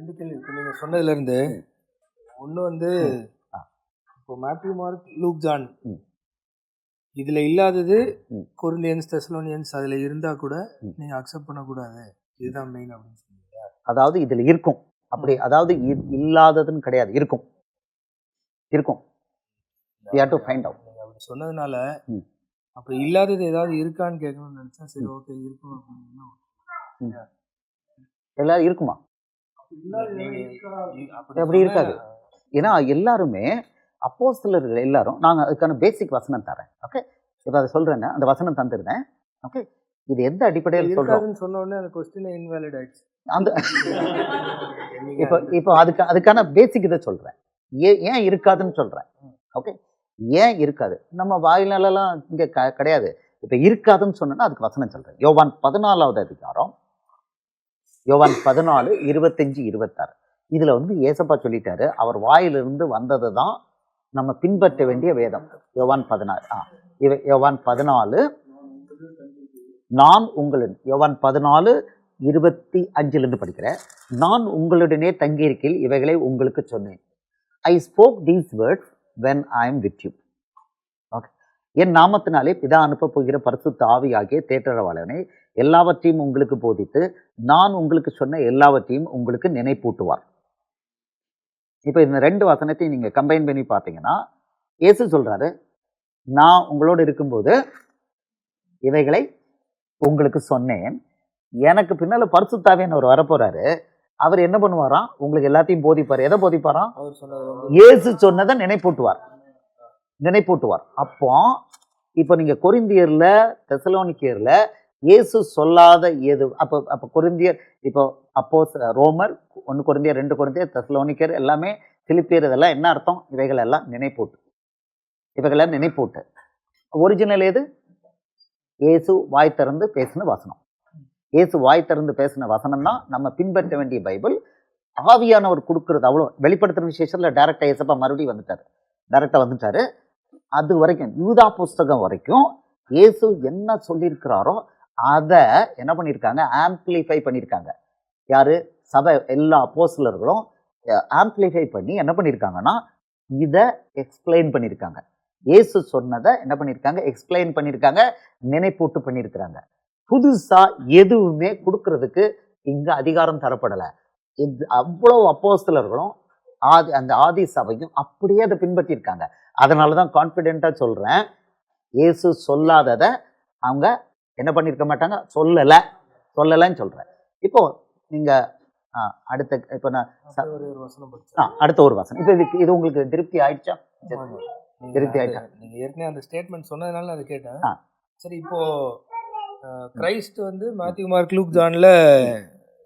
ரெண்டு கேள்வி. இப்போ நீங்கள் சொன்னதுலேருந்து ஒன்று வந்து. இப்போ மேத்யூ மார்க் லூக் ஜான். இதில் இல்லாதது. கொரிந்தியன்ஸ் தெசலோனியன்ஸ் அதில் இருந்தால் கூட. நீங்கள் அக்செப்ட் பண்ணக்கூடாது. இதுதான் மெயின் அப்படின்னு சொன்னீங்க அதாவது இதுல இருக்கும். அப்படி அதாவது இல்லாததுன்னு கிடையாது. இருக்கும். இருக்கும். We have to find out. நீங்கள் அப்படி சொன்னதுனால. அப்போ இல்லாதது ஏதாவது இருக்கான்னு கேட்கணும்னு நினச்சா சரி ஓகே இருக்கும் அப்படின்னா எல்லாரும் இருக்குமா? அப்படி இருக்காது. ஏன்னா எல்லாருமே அப்போஸ்தலர்கள் எல்லாரும் நாங்க அதுக்கான பேசிக் வசனம் தரேன். ஓகே இப்போ அதை சொல்றேன்னா அந்த வசனம் தந்துருந்தேன் ஓகே இது எந்த அடிப்படையில் சொல்றோம்? இருக்காதுன்னு சொன்ன உடனே அந்த கொஸ்டின் இன்வாலிட் ஆயிடுச்சு. அந்த இப்போ இப்போ அதுக்கு அதுக்கான பேசிக் இதை சொல்றேன். ஏன் ஏன் இருக்காதுன்னு சொல்றேன். ஓகே ஏன் இருக்காது? நம்ம வாயிலெல்லாம் இங்க க- கிடையாது. இப்போ இருக்காதுன்னு சொன்னா அதுக்கு வசனம் சொல்றேன். யோவான் பதினாலாவது அதிகாரம் யோவான் பதினாலு இருபத்தஞ்சு இருபத்தாறு. இதில் வந்து ஏசப்பா சொல்லிட்டாரு அவர் வாயிலிருந்து வந்தது தான் நம்ம பின்பற்ற வேண்டிய வேதம். யோவான் பதினாறு ஆ இவ யோவான் பதினாலு நான் உங்களின் யோவான் பதினாலு இருபத்தி அஞ்சிலிருந்து படிக்கிறேன். நான் உங்களுடனே தங்கியிருக்கையில் இவைகளை உங்களுக்கு சொன்னேன். I spoke these words when I am with you என் நாமத்தினாலே பிதா அனுப்ப போகிற பரிசுத்த ஆவியாகிய தேற்றரவாளனை எல்லாவற்றையும் உங்களுக்கு போதித்து நான் உங்களுக்கு சொன்ன எல்லாவற்றையும் உங்களுக்கு நினைப்பூட்டுவார். இப்போ இந்த ரெண்டு வசனத்தையும் நீங்க கம்பைன் பண்ணி பார்த்தீங்கன்னா இயேசு சொல்றாரு நான் உங்களோடு இருக்கும்போது இவைகளை உங்களுக்கு சொன்னேன். எனக்கு பின்னால பரிசுத்தாவின்னு அவர் வரப்போறாரு. அவர் என்ன பண்ணுவாராம்? உங்களுக்கு எல்லாத்தையும் போதிப்பார். எதை போதிப்பாராம்? இயேசு சொன்னதை நினைப்பூட்டுவார். நினைப்பூட்டுவார். அப்போ இப்போ நீங்கள் கொரிந்தியரில் தெசலோனிக்கியரில் இயேசு சொல்லாத எது அப்போ அப்போ கொரிந்தியர் இப்போ அப்போ ரோமர் ஒன்று குறைந்தியர் ரெண்டு குறைந்தியர் தெசலோனிக்கர் எல்லாமே பிலிப்பியர் இதெல்லாம் என்ன அர்த்தம்? இவைகள் எல்லாம் நினைப்பூட்டு. இவைகளெல்லாம் நினைப்பூட்டு. ஒரிஜினல் எது இயேசு வாய் திறந்து பேசின வசனம். இயேசு வாய் திறந்து பேசின வசனம் தான் நம்ம பின்பற்ற வேண்டிய பைபிள். ஆவியானவர் கொடுக்கறது அவ்வளோ. வெளிப்படுத்துகிற விசேஷத்தில் டேரெக்டாக இயேசப்பா மறுபடியும் வந்துட்டார். டேரெக்டாக வந்துட்டார். அது வரைக்கும் யூதா புஸ்தகம் வரைக்கும் இயேசு என்ன சொல்லியிருக்கிறாரோ அதை என்ன பண்ணியிருக்காங்க? ஆம்பிளிஃபை பண்ணியிருக்காங்க. யார்? சபை எல்லா போஸ்டலர்களும் ஆம்பிளிஃபை பண்ணி என்ன பண்ணியிருக்காங்கன்னா இதை எக்ஸ்பிளைன் பண்ணியிருக்காங்க. இயேசு சொன்னதை என்ன பண்ணியிருக்காங்க? எக்ஸ்பிளைன் பண்ணியிருக்காங்க நினைப்பூட்டு பண்ணியிருக்கிறாங்க. புதுசாக எதுவுமே கொடுக்கறதுக்கு இங்கே அதிகாரம் தரப்படலை. இது அவ்வளோ அப்போஸ்தலர்களும் ஆதி அந்த ஆதி சபையும் அப்படியே அதை பின்பற்றியிருக்காங்க. அதனால தான் கான்ஃபிடென்ட்டாக சொல்கிறேன் இயேசு சொல்லாததை அவங்க என்ன பண்ணியிருக்க மாட்டாங்க? சொல்லலை. சொல்லலைன்னு சொல்கிறேன் இப்போ நீங்கள் அடுத்த இப்போ நான் ஆ, அடுத்த ஒரு வசனம். இப்போ இதுக்கு இது உங்களுக்கு திருப்தி ஆயிடுச்சா? திருப்தி அந்த- ஆயிட்டா? நீங்க ஏற்கனவே அந்த ஸ்டேட்மெண்ட் சொன்னதுனால நான் அதை கேட்டேன். ஆ. சரி இப்போ அஹ், கிரைஸ்ட் வந்து மேத்யூ மார்க் லூக் ஜான்ல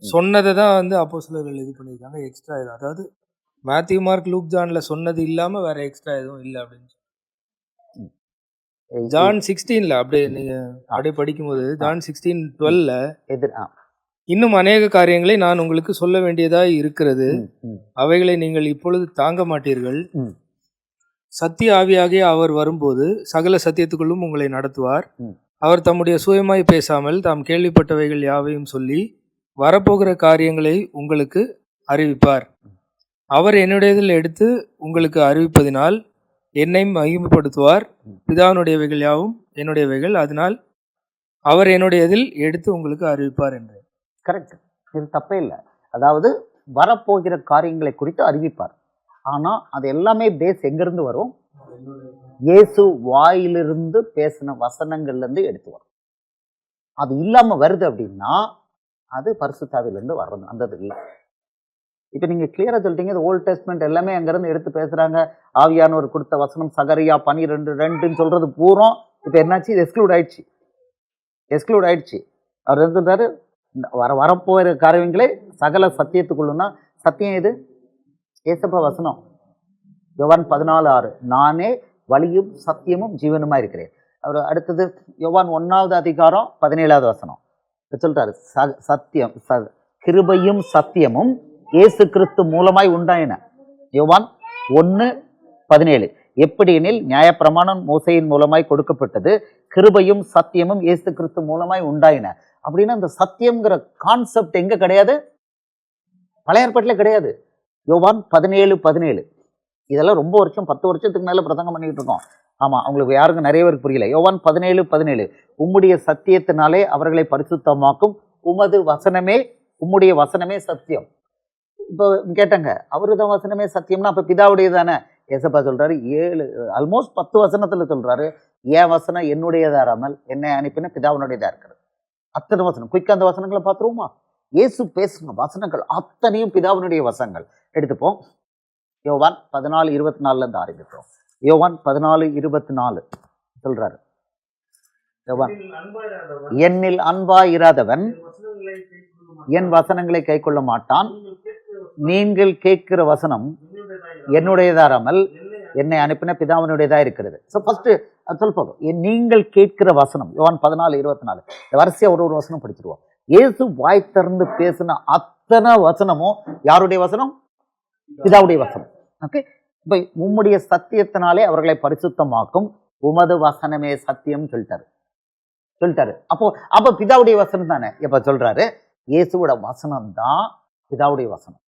சொன்னதை தான் வந்து அப்போ சிலர்கள் இது பண்ணியிருக்காங்க எக்ஸ்ட்ரா இது. அதாவது மேத்யூ மார்க் லூக் ஜான்ல சொன்னது இல்லாம வேற எக்ஸ்ட்ரா எதுவும் இல்லை அப்படின்னு. ஜான் சிக்ஸ்டீன்ல அப்படியே நீங்க அப்படியே படிக்கும்போது ஜான் சிக்ஸ்டீன் டுவெல்ல எதிர் இன்னும் அநேக காரியங்களை நான் உங்களுக்கு சொல்ல வேண்டியதாய் இருக்கிறது. அவைகளை நீங்கள் இப்பொழுது தாங்க மாட்டீர்கள். சத்திய ஆவியாகிய அவர் வரும்போது சகல சத்தியத்துக்குள்ளும் உங்களை நடத்துவார். அவர் தம்முடைய சுயமாய் பேசாமல் தாம் கேள்விப்பட்டவைகள் யாவையும் சொல்லி வரப்போகிற காரியங்களை உங்களுக்கு அறிவிப்பார். அவர் என்னுடையதில் எடுத்து உங்களுக்கு அறிவிப்பதினால் என்னை மகிமைப்படுத்துவார். பிதாவினுடையவைகள் யாவும் என்னுடையவைகள். அதனால் அவர் என்னுடையதில் எடுத்து உங்களுக்கு அறிவிப்பார் என்று. கரெக்ட் இது தப்பே இல்லை. அதாவது வரப்போகிற காரியங்களை குறித்து அறிவிப்பார். ஆனால் அது எல்லாமே பேஸ் எங்கேருந்து வரும்? இயேசு வாயிலிருந்து பேசின வசனங்கள்லேருந்து எடுத்து வரும். அது இல்லாமல் வருது அப்படின்னா அது பரிசுத்தாவிலிருந்து வர்றது அந்த இது இல்லை இப்போ நீங்கள் கிளியராக சொல்லிட்டீங்க இது ஓல்ட் டெஸ்ட்மெண்ட் எல்லாமே அங்கேருந்து எடுத்து பேசுகிறாங்க ஆவியானவர் கொடுத்த வசனம் சகரியா பனிரெண்டு ரெண்டுன்னு சொல்கிறது பூரம் இப்போ என்னாச்சு? இது எக்ஸ்க்ளூட் ஆயிடுச்சு. எக்ஸ்க்ளூட் ஆயிடுச்சு. அவர் என்ன வர வரப்போகிற காரியங்களே சகல சத்தியத்துக்குள்ளுன்னா சத்தியம் இது ஏசப்பா வசனம். யோவான் பதினாலு ஆறு. நானே வழியும் சத்தியமும் ஜீவனுமாக இருக்கிறேன். அவர் அடுத்தது யோவான் ஒன்றாவது அதிகாரம் பதினேழாவது வசனம். இப்ப ச- சத்தியம் ச- கிருபையும் சத்தியமும் இயேசு கிறிஸ்து மூலமாய் உண்டாயின. யோவான் ஒன்று பதினேழு. எப்படி எனில் நியாயப்பிரமாணம் மோசையின் மூலமாய் கொடுக்கப்பட்டது கிருபையும் சத்தியமும் இயேசு கிறிஸ்து மூலமாய் உண்டாயின. அப்படின்னா அந்த சத்தியம்ங்கிற கான்செப்ட் எங்க கிடையாது? பழையற்பட்டில் கிடையாது. யோவான் பதினேழு பதினேழு. இதெல்லாம் ரொம்ப வருஷம் பத்து வருஷத்துக்கு மேலே பிரதங்கம் பண்ணிக்கிட்டு இருக்கோம். ஆமாம் அவங்களுக்கு யாருக்கும் நிறைய பேருக்கு புரியல. யோவான் பதினேழு பதினேழு. உம்முடைய சத்தியத்தினாலே அவர்களை பரிசுத்தமாக்கும் உமது வசனமே உம்முடைய வசனமே சத்தியம். இப்போ கேட்டாங்க அவருதான் வசனமே சத்தியம்னா அப்போ பிதாவுடைய தானே ஏசப்பா சொல்றாரு ஏழு ஆல்மோஸ்ட் பத்து வசனத்தில் சொல்றாரு என் வசனம் என்னுடையதாராமல் என்னை அனுப்பின பிதாவினுடையதா இருக்கிறது. அத்தனை வசனம். குயிக்காக அந்த வசனங்களை பார்த்துருவோமா? இயேசு பேசுன வசனங்கள் அத்தனையும் பிதாவினுடைய வசனங்கள். எடுத்துப்போம். யோவான் பதினாலு இருபத்தி நாலுலேருந்து ஆரம்பிக்கிறோம் யோவான் பதினாலு இருபத்தி நாலு சொல்றாரு. யோவான் என்னில் அன்பாயிராதவன் என் வசனங்களை கை கொள்ள மாட்டான். நீங்கள் கேட்கிற வசனம் என்னுடையதாராமல் என்னை அனுப்பின பிதாவினுடையதா இருக்கிறது ஸோ ஃபர்ஸ்ட் அது சொல்ல போதும். நீங்கள் கேட்கிற வசனம் யோவான் பதினாலு இருபத்தி நாலு வரிசையா ஒரு ஒரு வசனம் படிச்சிருவோம். இயேசு வாய் திறந்து பேசின அத்தனை வசனமும் யாருடைய வசனம்? பிதாவுடைய வசனம். ஓகே இப்போ உம்முடைய சத்தியத்தினாலே அவர்களை பரிசுத்தமாக்கும் உமது வசனமே சத்தியம் சொல்லிட்டாரு. சொல்லிட்டாரு. அப்போ அப்போ பிதாவுடைய வசனம் தானே? இப்ப சொல்றாரு இயேசுவோட வசனம் தான் பிதாவுடைய வசனம்.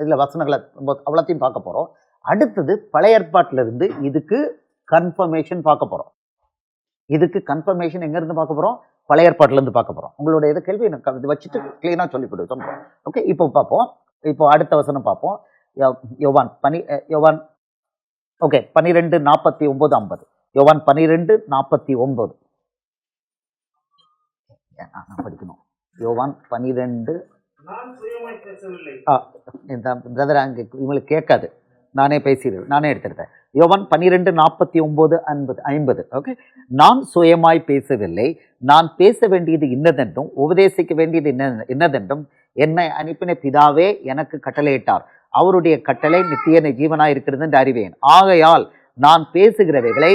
இதில் வசனங்களை ரொம்ப அவ்வளோத்தையும் பார்க்க போகிறோம் அடுத்தது பழைய ஏற்பாட்டிலிருந்து இதுக்கு கன்ஃபர்மேஷன் பார்க்க போகிறோம் இதுக்கு கன்ஃபர்மேஷன் எங்கேருந்து பார்க்க போகிறோம் பழைய ஏற்பாட்டிலேருந்து பார்க்க போகிறோம் உங்களுடைய இது கேள்வி எனக்கு இது வச்சுட்டு க்ளீனாக சொல்லி கொடு சொல்றோம். ஓகே இப்போ பார்ப்போம். இப்போ அடுத்த வசனம் பார்ப்போம். யோ- யோவான் பனி யோவான் ஓகே பன்னிரெண்டு நாற்பத்தி ஒம்பது ஐம்பது. யோவான் பன்னிரெண்டு நாற்பத்தி ஒம்பது. படிக்கணும். யோவான் பன்னிரெண்டு ஆ இந்த பிரதர் அங்கே இவங்களுக்கு கேட்காது. நானே பேசிடுவேன் நானே எடுத்துருந்தேன் யோவான் பன்னிரெண்டு நாற்பத்தி ஒம்பது ஐம்பது ஐம்பது ஓகே நான் சுயமாய் பேசவில்லை. நான் பேச வேண்டியது இன்னதென்றும் உபதேசிக்க வேண்டியது என்ன என்னதென்றும் என்னை அனுப்பின பிதாவே எனக்கு கட்டளையிட்டார். அவருடைய கட்டளை நித்திய ஜீவனாய் இருக்கிறது என்று அறிவேன். ஆகையால் நான் பேசுகிறவைகளை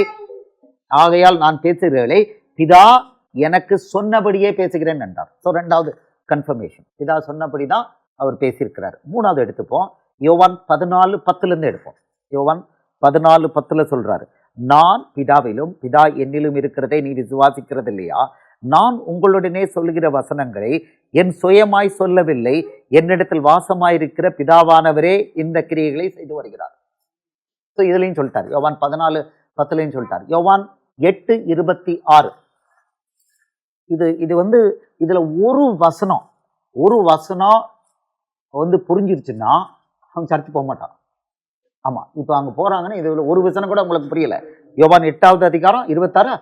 ஆகையால் நான் பேசுகிறவைகளை பிதா எனக்கு சொன்னபடியே பேசுகிறேன் என்றார். ஸோ ரெண்டாவது கன்ஃபர்மேஷன் பிதா சொன்னபடி தான் அவர் பேசியிருக்கிறார். மூணாவது எடுத்துப்போம். யோவான் பதினாலு பத்துலேருந்து எடுப்போம். யோவான் பதினாலு பத்தில் சொல்கிறாரு நான் பிதாவிலும் பிதா என்னிலும் இருக்கிறதை நீ விசுவாசிக்கிறது இல்லையா நான் உங்களுடனே சொல்கிற வசனங்களை என் சுயமாய் சொல்லவில்லை. என்னிடத்தில் வாசமாயிருக்கிற பிதாவானவரே இந்த கிரியைகளை செய்து வருகிறார். ஸோ இதுலையும் சொல்லிட்டார். யோவான் பதினாலு பத்துலையும் சொல்லிட்டார். யோவான் எட்டு இருபத்தி ஆறு. இது இது வந்து இதில் ஒரு வசனம் ஒரு வசனம் வந்து புரிஞ்சிருச்சுன்னா அவங்க சர்ச்சு போக மாட்டான். ஆமாம் இப்போ அங்கே போறாங்கன்னா இதில் ஒரு வசனம் கூட உங்களுக்கு புரியல. யோவான் எட்டாவது அதிகாரம் இருபத்தாறு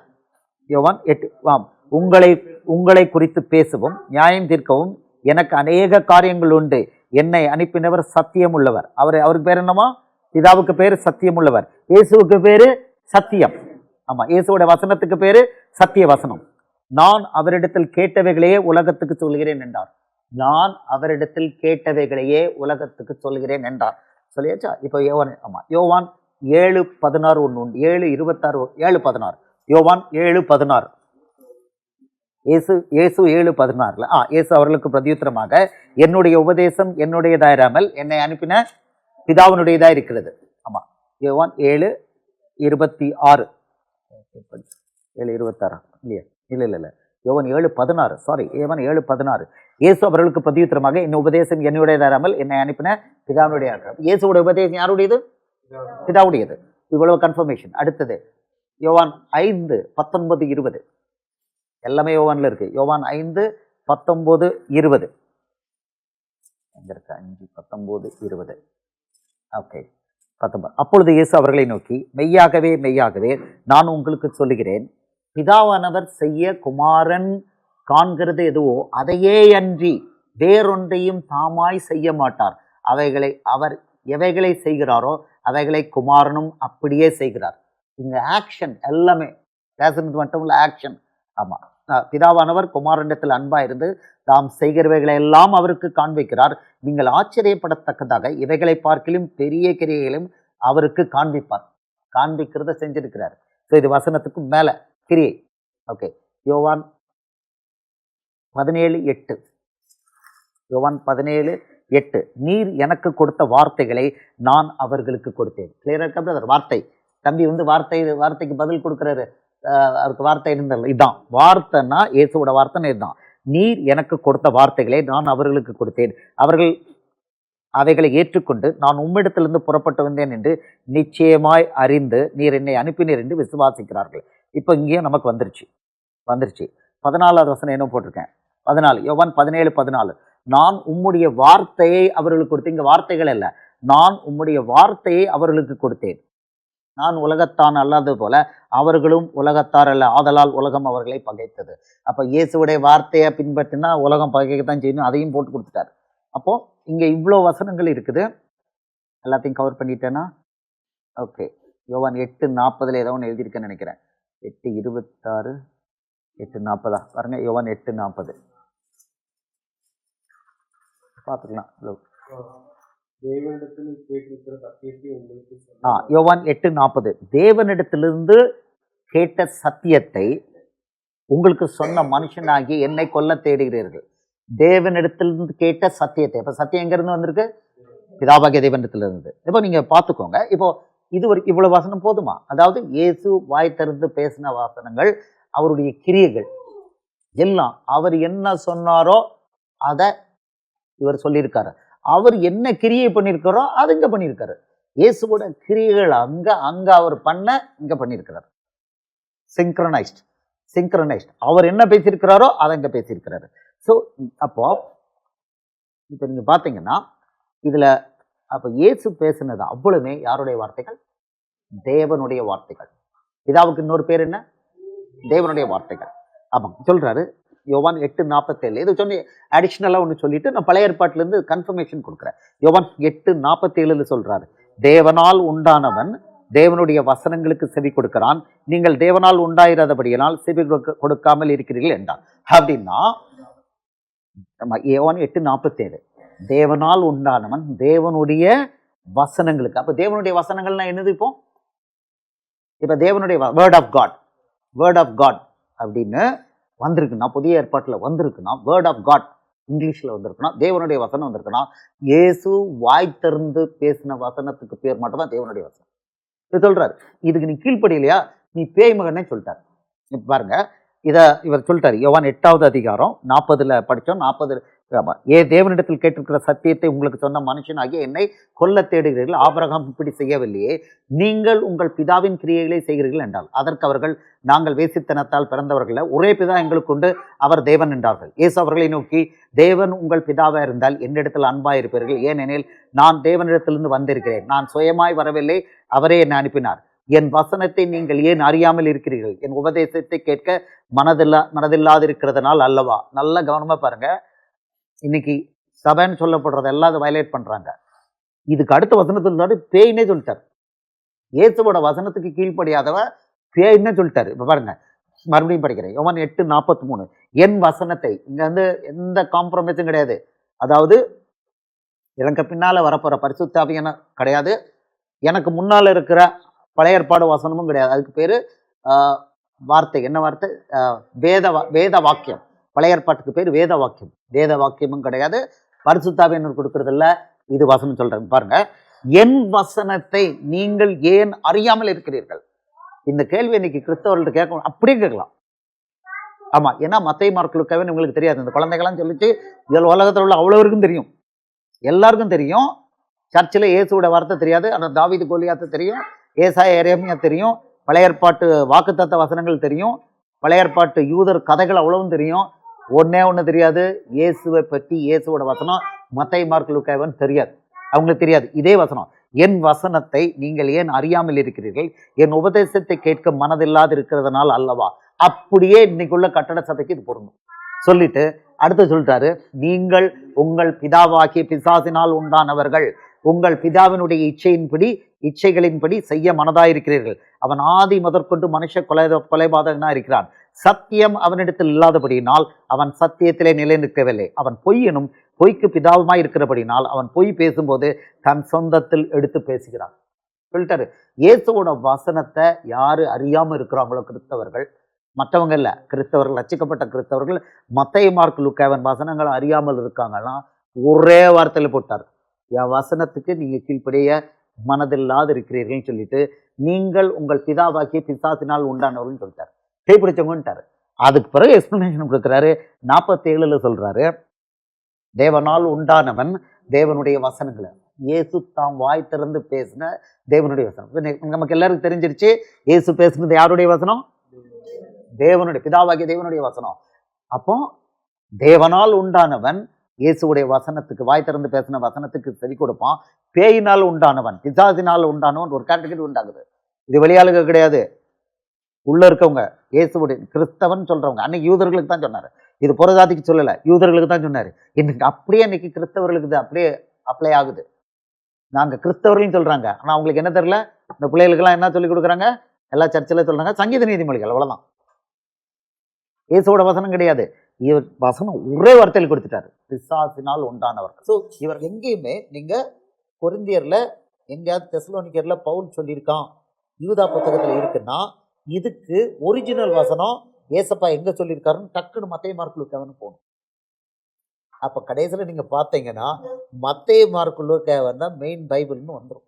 யோவான் எட்டு ஆம். உங்களை உங்களை குறித்து பேசவும் நியாயம் தீர்க்கவும் எனக்கு அநேக காரியங்கள் உண்டு. என்னை அனுப்பினவர் சத்தியம் உள்ளவர் அவர் அவருக்கு பேர் என்னமா பிதாவுக்கு பேர் சத்தியம் உள்ளவர் இயேசுவுக்கு பேர் சத்தியம். ஆமாம் இயேசுவோட வசனத்துக்கு பேர் சத்திய வசனம். நான் அவரிடத்தில் கேட்டவைகளையே உலகத்துக்கு சொல்கிறேன் என்றார். நான் அவரிடத்தில் கேட்டவைகளையே உலகத்துக்கு சொல்கிறேன் என்றார். சொல்லியாச்சா? இப்போ யோவான் ஆமாம் யோவான் ஏழு பதினாறு ஒன்று உண்டு. ஏழு இருபத்தாறு ஏழு பதினாறு. யோவான் ஏழு பதினாறு. இயேசு இயேசு ஏழு பதினாறுல ஆ இயேசு அவர்களுக்கு பிரதியுத்தரமாக என்னுடைய உபதேசம் என்னுடையதாக இராமல் என்னை அனுப்பின பிதாவினுடையதாக இருக்கிறது. ஆமாம் யோவான் ஏழு இருபத்தி ஆறு. ஏழு இருபத்தாறா? இல்லையா? இல்லை இல்லை இல்லை யோவன் ஏழு பதினாறு. சாரி ஏவன் ஏழு பதினாறு. இயேசு அவர்களுக்கு பதிவுத்திரமாக என் உபதேசம் என்னுடைய தராமல் என்னை அனுப்பின பிதாவுடைய இயேசுவோட உபதேசம் யாருடையது? பிதாவுடையது. இவ்வளவு கன்ஃபர்மேஷன் அடுத்தது யோவான் ஐந்து பத்தொன்பது இருபது. எல்லாமே யோவானில் இருக்கு. யோவான் ஐந்து பத்தொன்பது இருபது. எங்க இருக்கு? அஞ்சு பத்தொன்பது இருபது. ஓகே பத்தொன்பது அப்பொழுது இயேசு அவர்களை நோக்கி மெய்யாகவே மெய்யாகவே நான் உங்களுக்கு சொல்லுகிறேன். பிதாவானவர் செய்ய குமாரன் காண்கிறது எதுவோ அதையே அன்றி வேறொன்றையும் தாமாய் செய்ய மாட்டார். அவைகளை அவர் எவைகளை செய்கிறாரோ அவைகளை குமாரனும் அப்படியே செய்கிறார். இங்கே ஆக்ஷன் எல்லாமே பேசுறது மட்டும் இல்லை ஆக்ஷன் ஆமாம் பிதாவானவர் குமாரண்டத்தில் அன்பாக இருந்து தாம் செய்கிறவைகளை எல்லாம் அவருக்கு காண்பிக்கிறார். நீங்கள் ஆச்சரியப்படத்தக்கதாக இவைகளை பார்க்கிலும் பெரிய கிரியைகளும் அவருக்கு காண்பிப்பார். காண்பிக்கிறத செஞ்சிருக்கிறார். ஸோ இது வசனத்துக்கு மேலே. கிரியை ஓகே யோவான் பதினேழு எட்டு. யோவான் பதினேழு எட்டு. நீர் எனக்கு கொடுத்த வார்த்தைகளை நான் அவர்களுக்கு கொடுத்தேன். கிளியராக இருக்கா பிரதர் வார்த்தை. தம்பி வந்து வார்த்தை வார்த்தைக்கு பதில் கொடுக்குறாரு. அவருக்கு வார்த்தை இருந்தால் இதுதான் வார்த்தைன்னா இயேசுவோட வார்த்தைன்னு இதுதான். நீர் எனக்கு கொடுத்த வார்த்தைகளை நான் அவர்களுக்கு கொடுத்தேன். அவர்கள் அவைகளை ஏற்றுக்கொண்டு நான் உம்மிடத்திலிருந்து புறப்பட்டு வந்தேன் என்று நிச்சயமாய் அறிந்து நீர் என்னை அனுப்பினீர் என்று விசுவாசிக்கிறார்கள். இப்போ இங்கேயும் நமக்கு வந்துருச்சு. வந்துருச்சு. பதினாலாவது வசனம் என்ன போட்டிருக்கேன்? பதினாலு. யோவான் பதினேழு பதினாலு. நான் உம்முடைய வார்த்தையை அவர்களுக்கு கொடுத்தேன். இங்கே வார்த்தைகள் அல்ல நான் உம்முடைய வார்த்தையை அவர்களுக்கு கொடுத்தேன். நான் உலகத்தான் அல்லாதது போல அவர்களும் உலகத்தார் அல்ல. ஆதலால் உலகம் அவர்களை பகைத்தது. அப்போ இயேசுவுடைய வார்த்தையை பின்பற்றினா உலகம் பகைக்கத்தான் செய்யணும் அதையும் போட்டு கொடுத்துட்டார். அப்போது இங்கே இவ்வளோ வசனங்கள் இருக்குது. எல்லாத்தையும் கவர் பண்ணிட்டேன்னா ஓகே யோவான் எட்டு நாற்பதில் ஏதோ ஒன்று எழுதியிருக்கேன்னு நினைக்கிறேன். எட்டு இருபத்தாறு எட்டு நாற்பதா? பாருங்க யோவான் எட்டு நாற்பது. பார்த்துக்கலாம். ஆ யோவான் எட்டு நாற்பது. தேவனிடத்திலிருந்து கேட்ட சத்தியத்தை உங்களுக்கு சொன்ன மனுஷனாகி என்னை கொல்ல தேடுகிறீர்கள். தேவனிடத்திலிருந்து கேட்ட சத்தியத்தை. இப்போ சத்தியம் எங்கேருந்து வந்திருக்கு? பிதாபாகிய தேவனிடத்திலிருந்து. இப்போ நீங்கள் பார்த்துக்கோங்க. இப்போ இது ஒரு இவ்வளவு வசனம் போதுமா? அதாவது இயேசு வாய் திறந்து பேசின வாசனங்கள் அவருடைய கிரியைகள். எல்லாம் அவர் என்ன சொன்னாரோ அதை இவர் சொல்லியிருக்காரு. அவர் என்ன கிரியை பண்ணியிருக்காரோ அது இங்கே பண்ணியிருக்காரு. இயேசுவோட கிரியைகள் அங்கே அங்கே அவர் பண்ண இங்கே பண்ணியிருக்கிறார். சிங்க்ரனைஸ்ட் சிங்க்ரனைஸ்ட் அவர் என்ன பேசியிருக்கிறாரோ அதை இங்கே பேசியிருக்கிறாரு. ஸோ அப்போ இப்போ நீங்கள் பார்த்தீங்கன்னா இதில் அப்போ இயேசு பேசுனது அவ்வளவுமே யாருடைய வார்த்தைகள்? தேவனுடைய வார்த்தைகள். பிதாவுக்கு இன்னொரு பேர் என்ன? தேவனுடைய வார்த்தைகள். ஆமாம் சொல்கிறாரு யோவான் எட்டு நாற்பத்தேழு இது சொல்லி அடிஷ்னலாக ஒன்று சொல்லிட்டு நான் பழைய ஏற்பாட்டிலேருந்து கன்ஃபர்மேஷன் கொடுக்குறேன். யோவான் எட்டு நாற்பத்தேழுல சொல்கிறாரு தேவனால் உண்டானவன் தேவனுடைய வசனங்களுக்கு செவி கொடுக்கிறான். நீங்கள் தேவனால் உண்டாயிராதபடியினால் செவி கொடுக்காமல் இருக்கிறீர்கள் என்றார். அப்படின்னா நம்ம யோவான் எட்டு நாற்பத்தேழு தேவனால் உண்டானவன் தேவனுடைய வசனங்களுக்கு அப்போ தேவனுடைய வசனங்கள்னா என்னது இப்போ? இப்போ தேவனுடைய word of God word of God அப்படின்னு வந்திருக்குன்னா புதிய ஏற்பாட்டில் வந்திருக்குன்னா வேர்ட் ஆஃப் காட் இங்கிலீஷில் வந்திருக்குன்னா தேவனுடைய வசனம் வந்திருக்குன்னா இயேசு வாய் திறந்து பேசின வசனத்துக்கு பேர் மட்டும் தான் தேவனுடைய வசனம். இது சொல்கிறார் இதுக்கு நீ கீழ்ப்படியிலையா நீ பேய் மகனே சொல்லிட்டார். பாருங்க இதை இவர் சொல்லிட்டார் யோவான் எட்டாவது அதிகாரம் நாற்பதில் படித்தோம் நாற்பது ஏ தேவனிடத்தில் கேட்டிருக்கிற சத்தியத்தை உங்களுக்கு சொன்ன மனுஷனாகிய என்னை கொல்ல தேடுகிறீர்கள் ஆபரகம் இப்படி செய்யவில்லையே. நீங்கள் உங்கள் பிதாவின் கிரியைகளை செய்கிறீர்கள் என்றால் அதற்கு அவர்கள் நாங்கள் வேசித்தனத்தால் பிறந்தவர்கள ஒரே பிதா எங்களுக்கு கொண்டு அவர் தேவன் என்றார்கள். இயேசு அவர்களை நோக்கி தேவன் உங்கள் பிதாவாக இருந்தால் என்னிடத்தில் அன்பாக இருப்பீர்கள் ஏனெனில் நான் தேவனிடத்திலிருந்து வந்திருக்கிறேன் நான் சுயமாய் வரவில்லை அவரே என்னை அனுப்பினார். என் வசனத்தை நீங்கள் ஏன் அறியாமல் இருக்கிறீர்கள்? என் உபதேசத்தை கேட்க மனதில்லா மனதில்லாதிருக்கிறதுனால் அல்லவா? நல்ல கவனமாக பாருங்க. இன்னைக்கு சபைன்னு சொல்லப்படுறத எல்லாம் அதை வயலேட் பண்ணுறாங்க இதுக்கு அடுத்த வசனத்தில் இருந்தாரு பேய்னே சொல்லிட்டார். இயேசுவோட வசனத்துக்கு கீழ்ப்படியாதவன் பேய்னே சொல்லிட்டாரு. இப்போ பாருங்க மறுபடியும் படிக்கிறேன். யோவான் எட்டு நாற்பத்தி மூணு. என் வசனத்தை இங்கே வந்து எந்த காம்ப்ரமைஸும் கிடையாது. அதாவது எனக்கு பின்னால் வரப்போகிற பரிசுத்தாவியான கிடையாது. எனக்கு முன்னால் இருக்கிற பழைய ஏற்பாடு வசனமும் கிடையாது. அதுக்கு பேர் வார்த்தை. என்ன வார்த்தை? வேத வா- வேத வாக்கியம். பழைய ஏற்பாட்டுக்கு பேர் வேத வாக்கியம் வேத வாக்கியமும் கிடையாது. பரிசுத்தாவியனர் கொடுக்கறது இல்ல இது வசனம் சொல்றேன். பாருங்க. என் வசனத்தை நீங்கள் ஏன் அறியாமல் இருக்கிறீர்கள்? இந்த கேள்வி இன்னைக்கு கிறிஸ்தவர்கள்ட்ட கேட்க அப்படியே கேட்கலாம். ஆமா. ஏன்னா மத்தை மார்க்களுக்காவே உங்களுக்கு தெரியாது. இந்த குழந்தைகள்லாம் சொல்லிச்சு இதில் உலகத்தில் உள்ள அவ்வளோருக்கும் தெரியும். எல்லாருக்கும் தெரியும். சர்ச்சில் இயேசுவோட வார்த்தை தெரியாது. ஆனால் தாவிது கோலியாத்த தெரியும். ஏசாய எரேமியா தெரியும். பழைய ஏற்பாட்டு வாக்குத்தத்த வசனங்கள் தெரியும். பழைய ஏற்பாட்டு யூதர் கதைகள் அவ்வளவும் தெரியும். ஒன்னே ஒன்று தெரியாது. இயேசுவை பற்றி இயேசுவோட வசனம் மத்தை மார்க்களுக்காவன் தெரியாது. அவங்களுக்கு தெரியாது. இதே வசனம். என் வசனத்தை நீங்கள் ஏன் அறியாமல் இருக்கிறீர்கள்? என் உபதேசத்தை கேட்க மனதில்லாது இருக்கிறதுனால் அல்லவா? அப்படியே இன்னைக்குள்ள கட்டட சபைக்கு இது பொருந்தும். சொல்லிட்டு அடுத்து சொல்லிட்டாரு நீங்கள் உங்கள் பிதாவாகிய பிசாசினால் உண்டானவர்கள் உங்கள் பிதாவினுடைய இச்சையின்படி இச்சைகளின்படி செய்ய மனதாயிருக்கிறீர்கள். அவன் ஆதி முதற்கொண்டு மனுஷ கொலை கொலைபாதகனா இருக்கிறான். சத்தியம் அவனிடத்தில் இல்லாதபடியினால் அவன் சத்தியத்திலே நிலை நிற்கவில்லை. அவன் பொய் எனும் பொய்க்கு பிதாவுமாய் இருக்கிறபடினால் அவன் பொய் பேசும்போது தன் சொந்தத்தில் எடுத்து பேசுகிறான். சொல்லிட்டாரு இயேசுவோட வசனத்தை யாரு அறியாம இருக்கிறாங்களோ கிறிஸ்தவர்கள்? மற்றவங்க இல்ல. கிறிஸ்தவர்கள் ரச்சிக்கப்பட்ட கிறிஸ்தவர்கள் மத்தைய மார்க் லுக்காவன் வசனங்கள் அறியாமல் இருக்காங்கன்னா ஒரே வார்த்தையில போட்டார். என் வசனத்துக்கு நீங்கள் கீழ்ப்படிய மனதில்லாது இருக்கிறீர்கள்னு சொல்லிட்டு நீங்கள் உங்கள் பிதாவாக்கிய பிசாசினால் உண்டானவர்கள்னு சொல்லிட்டார். கை பிடிச்சவங்கன்ட்டார். அதுக்கு பிறகு எக்ஸ்பிளனேஷன் கொடுக்குறாரு. நாற்பத்தி ஏழுல சொல்கிறாரு தேவனால் உண்டானவன் தேவனுடைய வசனங்களை. இயேசு தாம் வாய் திறந்து பேசின தேவனுடைய வசனம். நமக்கு எல்லாருக்கும் தெரிஞ்சிருச்சு. இயேசு பேசுனது யாருடைய வசனம்? தேவனுடைய பிதாவாகிய தேவனுடைய வசனம். அப்போ தேவனால் உண்டானவன் இயேசுடைய வசனத்துக்கு வாய் திறந்து பேசின வசனத்துக்கு செவி கொடுப்பான். பேயினால் உண்டானவன் பிசாசினால் உண்டானவன் ஒரு கேட்டகரி உண்டாகுது. இது வெளியாளுக கிடையாது. உள்ள இருக்கவங்க இயேசுடைய கிறிஸ்தவன் சொல்றவங்க அன்னைக்கு யூதர்களுக்கு தான் சொன்னாரு. இது புறஜாதிக்கு சொல்லல யூதர்களுக்கு தான் சொன்னாரு. இன்னைக்கு அப்படியே இன்னைக்கு கிறிஸ்தவர்களுக்கு இது அப்படியே அப்ளை ஆகுது. நாங்க கிறிஸ்தவர்களையும் சொல்றாங்க. ஆனா அவங்களுக்கு என்ன தெரியல? இந்த பிள்ளைகளுக்கெல்லாம் என்ன சொல்லி கொடுக்குறாங்க? எல்லா சர்ச்சில் சொல்றாங்க சங்கீத நீதிமொழிகள் அவ்வளவுதான். இயேசுவோட வசனம் கிடையாது. இவர் வசனம் ஒரே வார்த்தையில் கொடுத்துட்டாரு. பிசாசினால் உண்டானவர் ஸோ இவர் எங்கேயுமே நீங்கள் பொருந்தியரில் எங்கேயாவது தெசலோனிக்கர்ல பவுல் சொல்லியிருக்கான் யூதா புத்தகத்தில் இருக்குன்னா இதுக்கு ஒரிஜினல் வசனம் ஏசப்பா எங்கே சொல்லியிருக்காருன்னு டக்குன்னு மத்திய கேவனு போகணும். அப்போ கடைசியில் நீங்கள் பார்த்தீங்கன்னா மத்திய மார்க்குழுக்கவன் தான் மெயின் பைபிள்னு வந்துடும்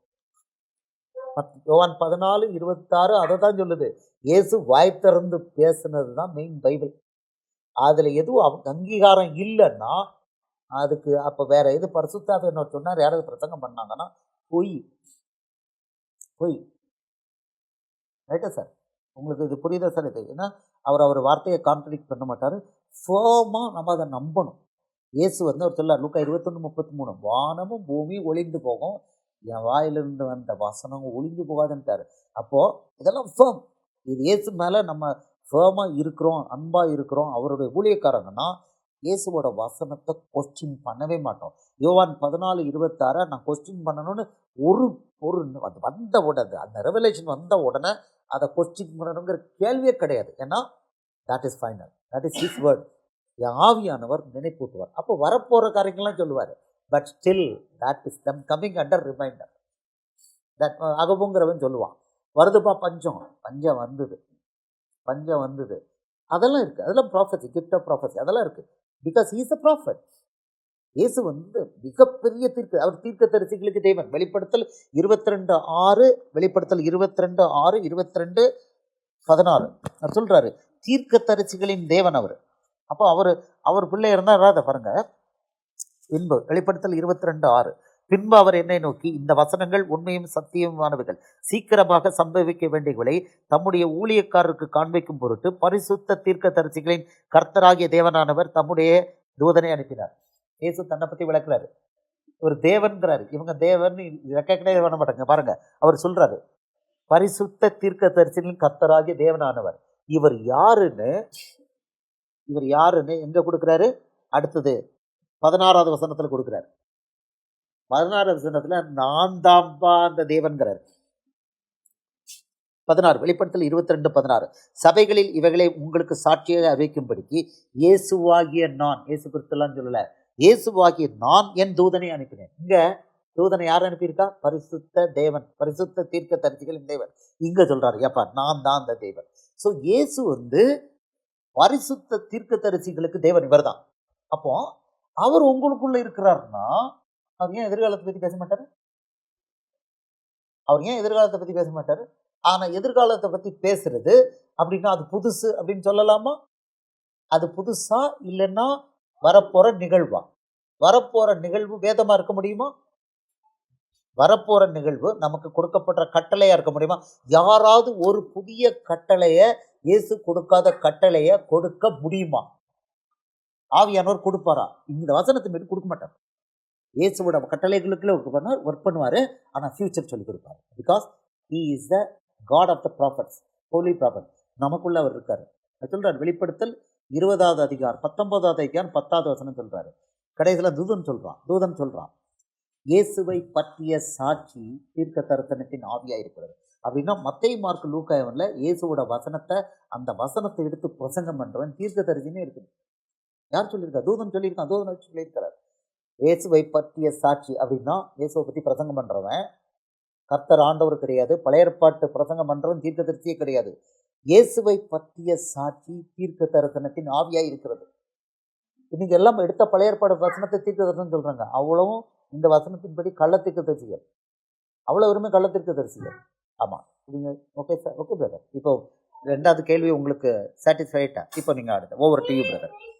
யோவான் பதினாலு இருபத்தாறு அதை தான் சொல்லுது. இயேசு வாய் திறந்து பேசுனது தான் மெயின் பைபிள். அதில் எதுவும் அவங்க அங்கீகாரம் இல்லைன்னா அதுக்கு அப்போ வேற எது பரிசுத்தாவே என்ன சொன்னார் யாராவது பிரசங்கம் பண்ணாங்கன்னா பொய். பொய். ரைட்டா சார் உங்களுக்கு இது புரியுதா சார் இது? ஏன்னா அவர் அவர் வார்த்தையை கான்ட்ரடிக்ட் பண்ண மாட்டார். ஃபோமாக நம்ம அதை நம்பணும். இயேசு வந்து அவர் சொல்லார் லூக்கா இருபத்தொன்று முப்பத்தி மூணு வானமும் பூமியும் ஒளிந்து போகும். என் வாயிலிருந்து வந்த வசனம் ஒளிஞ்சு போகாதுன்ட்டாரு. அப்போது இதெல்லாம் ஃபேம் இது இயேசு மேலே நம்ம ஃபேமாக இருக்கிறோம் அன்பாக இருக்கிறோம். அவருடைய ஊழியக்காரங்கன்னா இயேசுவோட வசனத்தை கொஸ்டின் பண்ணவே மாட்டோம். யோவான் பதினாலு இருபத்தாறை நான் கொஸ்டின் பண்ணணும்னு ஒரு ஒரு அது வந்த உடனே அந்த ரெவலேஷன் வந்த உடனே அதை கொஸ்டின் பண்ணணுங்கிற கேள்வியே கிடையாது. ஏன்னா that is final that is his word என் ஆவியானவர் நினைப்பூட்டுவார். அப்போ வரப்போகிற காரியங்கள்லாம் சொல்லுவார். But still that is them coming under reminder that அகவுங்கிறவன் சொல்லுவான். வருதுப்பா பஞ்சம். பஞ்சம் வந்தது. பஞ்சம் வந்தது. அதெல்லாம் இருக்குது அதெல்லாம் ப்ராஃபஸி கிஃப்ட் ஆஃப் ப்ராஃபஸி அதெல்லாம் இருக்குது பிகாஸ் இஸ் அ ப்ராஃபட் இயேசு வந்து மிகப்பெரிய தீர்க்க அவர் தீர்க்க தரிசிகளுக்கு தேவன். வெளிப்படுத்தல் இருபத்தி ரெண்டு ஆறு வெளிப்படுத்தல் இருபத்தி ரெண்டு ஆறு இருபத்தி ரெண்டு பதினாறு. அவர் சொல்கிறாரு தீர்க்க தரிசிகளின் தேவன் அவர். அப்போ அவர் அவர் பிள்ளை இருந்தால் அதை பாருங்க. பின்பு வெளிப்படுத்தல் இருபத்தி ரெண்டு ஆறு. பின்பு அவர் என்னை நோக்கி இந்த வசனங்கள் உண்மையும் சத்தியமானவைகள். சீக்கிரமாக சம்பவிக்க வேண்டியவர்களை தம்முடைய ஊழியக்காரருக்கு காண்பிக்கும் பொருட்டு பரிசுத்த தீர்க்க தரிசிகளின் கர்த்தராகிய தேவனானவர் தம்முடைய தூதனை அனுப்பினார். இயேசு தன்னை பற்றி விளக்குறாரு. ஒரு தேவன்கிறாரு. இவங்க தேவன் ரெக்கக்னைஸ் பண்ண மாட்டாங்க. பாருங்க அவர் சொல்றாரு பரிசுத்த தீர்க்க தரிசிகளின் கர்த்தராகிய தேவனானவர். இவர் யாருன்னு இவர் யாருன்னு எங்க கொடுக்குறாரு? அடுத்தது பதினாறாவது வசனத்தில் கொடுக்குறாரு. பதினாறு வசனத்துல நான் தாம்பா அந்த தேவன்கிறார். பதினாறு வெளிப்படத்தில் இருபத்தி ரெண்டு பதினாறு. சபைகளில் இவைகளை உங்களுக்கு சாட்சியாக அறிவிக்கும்படிக்கு இயேசுவாகிய நான் இயேசு கிறிஸ்துலாம் சொல்லல. இயேசுவாகிய நான் என் தூதனை அனுப்பினேன். இங்க தூதனை யார் அனுப்பியிருக்கா? பரிசுத்த தேவன். பரிசுத்த தீர்க்க தரிசிகளின் தேவன். இங்க சொல்றாரு ஏப்பா நான் தான் அந்த தேவன். ஸோ இயேசு வந்து பரிசுத்த தீர்க்க தரிசிகளுக்கு தேவன் இவர்தான். அப்போ அவர் உங்களுக்குள்ள இருக்கிறாருன்னா அவர் ஏன் எதிர்காலத்தை பத்தி பேச மாட்டார்? அவர் ஏன் எதிர்காலத்தை பத்தி பேச மாட்டாரு? ஆனா எதிர்காலத்தை பத்தி பேசுறது அப்படின்னா அது புதுசு அப்படின்னு சொல்லலாமா? அது புதுசா இல்லைன்னா வரப்போற நிகழ்வா? வரப்போற நிகழ்வு வேதமா இருக்க முடியுமா? வரப்போற நிகழ்வு நமக்கு கொடுக்கப்படுற கட்டளையா இருக்க முடியுமா? யாராவது ஒரு புதிய கட்டளைய இயேசு கொடுக்காத கட்டளைய கொடுக்க முடியுமா? ஆவியானவர் கொடுப்பாரா? இந்த வசனத்தை மீது கொடுக்க மாட்டார். இயேசுவோட கட்டளைகளுக்குள்ளே ஒர்க் பண்ணுவார் ஒர்க் பண்ணுவார். ஆனால் ஃபியூச்சர் சொல்லி கொடுப்பாரு. Because he is the God of the prophets holy prophet நமக்குள்ள அவர் இருக்கார். அது சொல்கிறார் வெளிப்படுத்தல் இருபதாவது அதிகாரம் பத்தொன்பதாவது அதிகாரம் பத்தாவது வசனம் சொல்கிறாரு கடைசியில் தூதன் சொல்கிறான் தூதன் சொல்கிறான் இயேசுவை பற்றிய சாட்சி தீர்க்க தரிசனத்தின் ஆவியாக இருக்கிறது. அப்படின்னா மத்தை மார்க் லூக்காயவன்ல இயேசுவோட வசனத்தை அந்த வசனத்தை எடுத்து பிரசங்கம் பண்ணுறவன் தீர்க்க தரிசனே இருக்குது. யார் சொல்லியிருக்கா? தூதன் சொல்லியிருக்கான் தூதன் வச்சு சொல்லியிருக்கிறார். இயேசுவை பற்றிய சாட்சி அப்படின்னா இயேசுவை பற்றி பிரசங்கம் பண்ணுறவன் கர்த்தர் ஆண்டவர் கிடையாது பழைய ஏற்பாட்டு பிரசங்கம் பண்ணுறவன் தீர்க்க தரிசியே கிடையாது. இயேசுவை பற்றிய சாட்சி தீர்க்க தரிசனத்தின் ஆவியாக இருக்கிறது. இன்னைக்கு எல்லாம் எடுத்த பழைய ஏற்பாடு வசனத்தை தீர்க்க தரிசனம் சொல்கிறாங்க அவ்வளவும் இந்த வசனத்தின்படி கள்ளத்திற்கு தரிசிகள். அவ்வளோ வெறுமே கள்ளத்திற்கு தரிசிகள். ஆமாம் நீங்கள் ஓகே சார் ஓகே பிரதர் இப்போ ரெண்டாவது கேள்வி உங்களுக்கு சாட்டிஸ்ஃபைட்டா இப்போ நீங்கள் அடுத்த ஓவர் டிவி பிரதர்